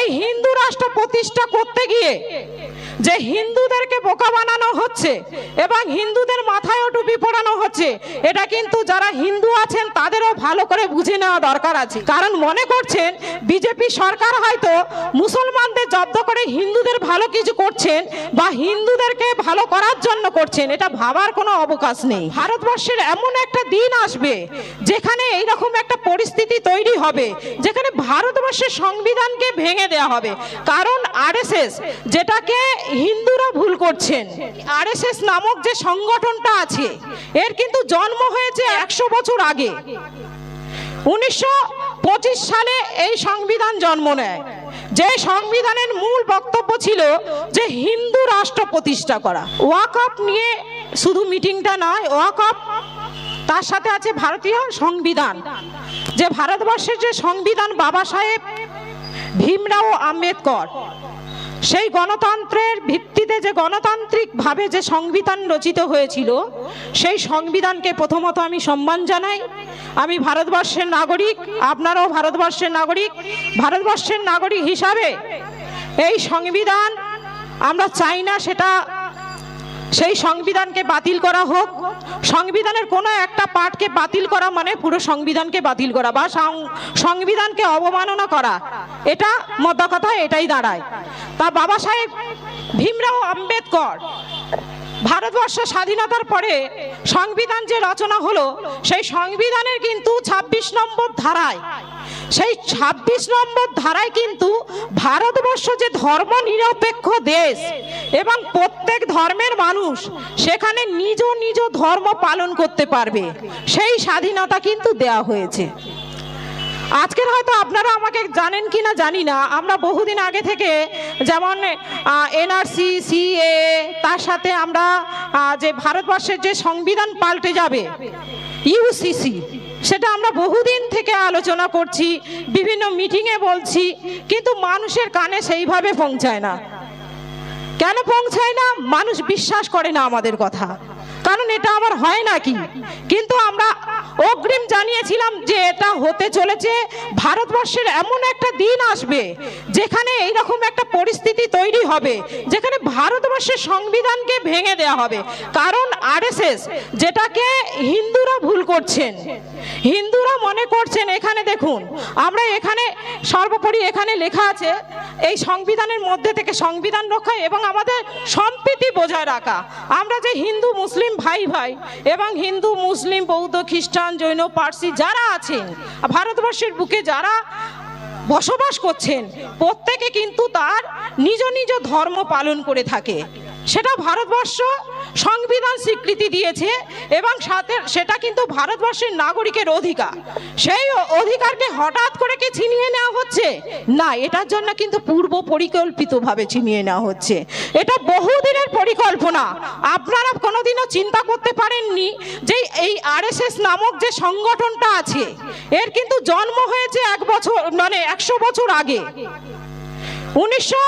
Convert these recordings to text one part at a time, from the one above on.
এই হিন্দু রাষ্ট্র প্রতিষ্ঠা করতে গিয়ে যে হিন্দুদেরকে বোকা বানানো হচ্ছে এবং হিন্দুদের মাথায়ও টুপি পড়ানো হচ্ছে, এটা কিন্তু যারা হিন্দু আছেন তাদেরও ভালো করে বুঝে নেওয়া দরকার আছে। কারণ মনে করছেন, বিজেপি সরকার হয়তো মুসলমানদের জব্দ করে হিন্দুদের ভালো কিছু করছেন বা হিন্দুদেরকে ভালো করার জন্য করছেন, এটা ভাবার কোনো অবকাশ নেই। ভারতবর্ষের এমন একটা দিন আসবে যেখানে এইরকম একটা পরিস্থিতি তৈরি হবে, যেখানে ভারতবর্ষের সংবিধানকে ভেঙে দেওয়া হবে। কারণ আরএসএস যেটাকে হিন্দুরা ভুল করছেন, আরএসএস নামক যে সংগঠনটা আছে, এর কিন্তু জন্ম হয়েছে একশো বছর আগে। উনিশশো পঁচিশ সালে এই সংবিধান জন্ম নেয়। যে সংবিধানের মূল বক্তব্য ছিল যে হিন্দু রাষ্ট্র প্রতিষ্ঠা করা। ওয়াকআপ নিয়ে শুধু মিটিংটা নয় ওয়াকআপ তার সাথে আছে ভারতীয় সংবিধান। যে ভারতবর্ষের যে সংবিধান বাবা সাহেব ভীমরাও আম্বেদকর। সেই গণতন্ত্রের ভিত্তিতে যে গণতান্ত্রিকভাবে যে সংবিধান রচিত হয়েছিল, সেই সংবিধানকে প্রথমত আমি সম্মান জানাই। আমি ভারতবর্ষের নাগরিক, আপনারাও ভারতবর্ষের নাগরিক। ভারতবর্ষের নাগরিক হিসাবে এই সংবিধান আমরা চাই না সেটা সেই সংবিধানকে বাতিল করা হোক। সংবিধানের কোনো একটা পার্টকে বাতিল করা মানে পুরো সংবিধানকে বাতিল করা বা সংবিধানকে অবমাননা করা। এটা মধ্য কথা এটাই দাঁড়ায়। তা বাবা সাহেব ভীমরাও আম্বেদকর ভারতবর্ষ স্বাধীনতার পরে সংবিধান যে রচনা হলো, সেই সংবিধানের কিন্তু ২৬ নম্বর ধারায়, সেই ২৬ নম্বর ধারায় কিন্তু ভারতবর্ষ যে ধর্ম নিরপেক্ষ দেশ এবং প্রত্যেক ধর্মের মানুষ সেখানে নিজ নিজ ধর্ম পালন করতে পারবে, সেই স্বাধীনতা কিন্তু দেয়া হয়েছে। আজকের হয়তো আপনারা আমাকে জানেন কি না জানি না। আমরা বহুদিন আগে থেকে যেমন এনআরসি সিএ তার সাথে আমরা যে ভারতবর্ষের যে সংবিধান পাল্টে যাবে ইউসিসি সেটা আমরা বহুদিন থেকে আলোচনা করছি, বিভিন্ন মিটিংয়ে বলছি, কিন্তু মানুষের কানে সেইভাবে পৌঁছায় না। কেন পৌঁছায় না? মানুষ বিশ্বাস করে না আমাদের কথা। কারণ এটা আবার হয় নাকি? কিন্তু আমরা অগ্রিম জানিয়েছিলাম যে এটা হতে চলেছে, ভারতবর্ষের এমন একটা দিন আসবে যেখানে এইরকম একটা পরিস্থিতি তৈরি হবে, যেখানে ভারতবর্ষের সংবিধানকে ভেঙে দেওয়া হবে। কারণ আরএসএস যেটাকে হিন্দুরা ভুল করছেন, হিন্দুরা মনে করছেন, এখানে দেখুন, আমরা এখানে সর্বোপরি এখানে লেখা আছে এই সংবিধানের মধ্যে থেকে সংবিধান রক্ষা এবং আমাদের সম্প্রীতি বজায় রাখা। আমরা যে হিন্দু, মুসলিম ভাই ভাই এবং হিন্দু, মুসলিম, বৌদ্ধ, খ্রিস্টান, জৈন, পার্সি যারা আছেন, ভারতবর্ষের বুকে যারা বসবাস করছেন, প্রত্যেকে কিন্তু তার নিজ নিজ ধর্ম পালন করে থাকে। সেটা ভারতবর্ষ সংবিধান স্বীকৃতি দিয়েছে এবং সাথে সেটা কিন্তু ভারতবর্ষের নাগরিকের অধিকার। সেই অধিকারকে হঠাৎ করে কি ছিনিয়ে নেওয়া হচ্ছে? না, এটার জন্য কিন্তু পূর্ব পরিকল্পিতভাবে ছিনিয়ে নেওয়া হচ্ছে। এটা বহুদিনের পরিকল্পনা। আপনারা কোনোদিনও চিন্তা করতে পারেননি যে এই আরএসএস নামক যে সংগঠনটা আছে, এর কিন্তু জন্ম হয়েছে এক বছর মানে একশো বছর আগে। উনিশশো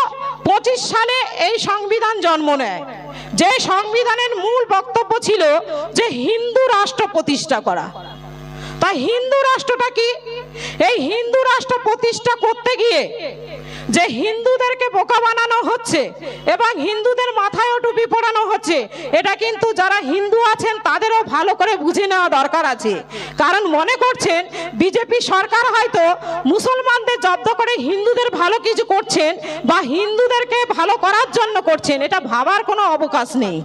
পঁচিশ সালে এই সংবিধান জন্ম নেয়। যে সংবিধানের মূল বক্তব্য ছিল যে হিন্দু রাষ্ট্র প্রতিষ্ঠা করা। তা হিন্দু রাষ্ট্রটা কি? এই হিন্দু রাষ্ট্র প্রতিষ্ঠা করতে গিয়ে যে হিন্দুদেরকে বোকা বানানো হচ্ছে এবং হিন্দুদের মাথায়ও টুপি পড়ানো হচ্ছে, এটা কিন্তু যারা হিন্দু আছেন ভালো করে বুঝে নেওয়া দরকার আছে। কারণ মনে করছেন, বিজেপি সরকার হয়তো মুসলমানদের জব্দ করে হিন্দুদের ভালো কিছু করছেন বা হিন্দুদেরকে ভালো করার জন্য করছেন, এটা ভাবার কোনো অবকাশ নেই।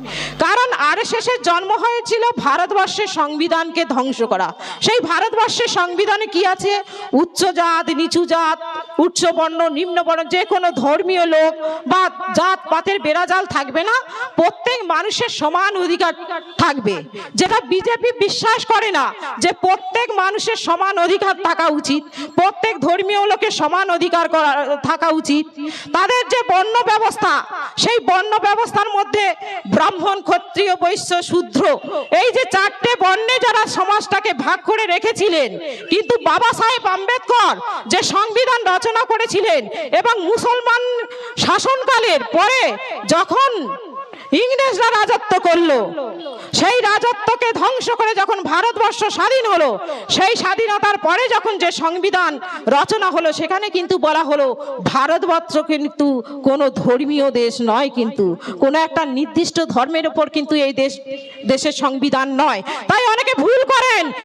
কারণ আর আরএসএসের জন্ম হয়েছিল ভারতবর্ষের সংবিধানকে ধ্বংস করা। সেই ভারতবর্ষের সংবিধানে কি আছে? উচ্চ জাত, নিচু জাত উচ্চ বর্ণ, নিম্ন বর্ণ, যে কোনো ধর্মীয় লোক বা জাত, পাতের বেড়াজাল থাকবে না। প্রত্যেক মানুষের সমান অধিকার থাকবে। যেটা বিজেপি বিশ্বাস করে না যে প্রত্যেক মানুষের সমান অধিকার থাকা উচিত, প্রত্যেক ধর্মীয় লোকের সমান অধিকার করা, থাকা উচিত। তাদের যে বর্ণ ব্যবস্থা, সেই বর্ণ ব্যবস্থার মধ্যে ব্রাহ্মণ, ক্ষত্রিয়, বৈশ্য, শূদ্র, এই যে চারটে বর্ণে যারা সমাজটাকে ভাগ করে রেখেছিলেন, কিন্তু বাবা সাহেব আম্বেদকর যে সংবিধান রচনা করেছিলেন এবং মুসলমান শাসনকালের পরে যখন ইংরেজরা রাজত্ব করল, সেই রাজত্বকে ধ্বংস করে যখন ভারতবর্ষ স্বাধীন হলো, সেই স্বাধীনতার পরে যখন যে সংবিধান রচনা হলো, সেখানে কিন্তু বলা হলো, ভারতবর্ষ কিন্তু কোনো ধর্মীয় দেশ নয় কিন্তু, কোনো একটা নির্দিষ্ট ধর্মের ওপর কিন্তু এই দেশ, দেশের সংবিধান নয়। তাই অনেকে ভুল করেন।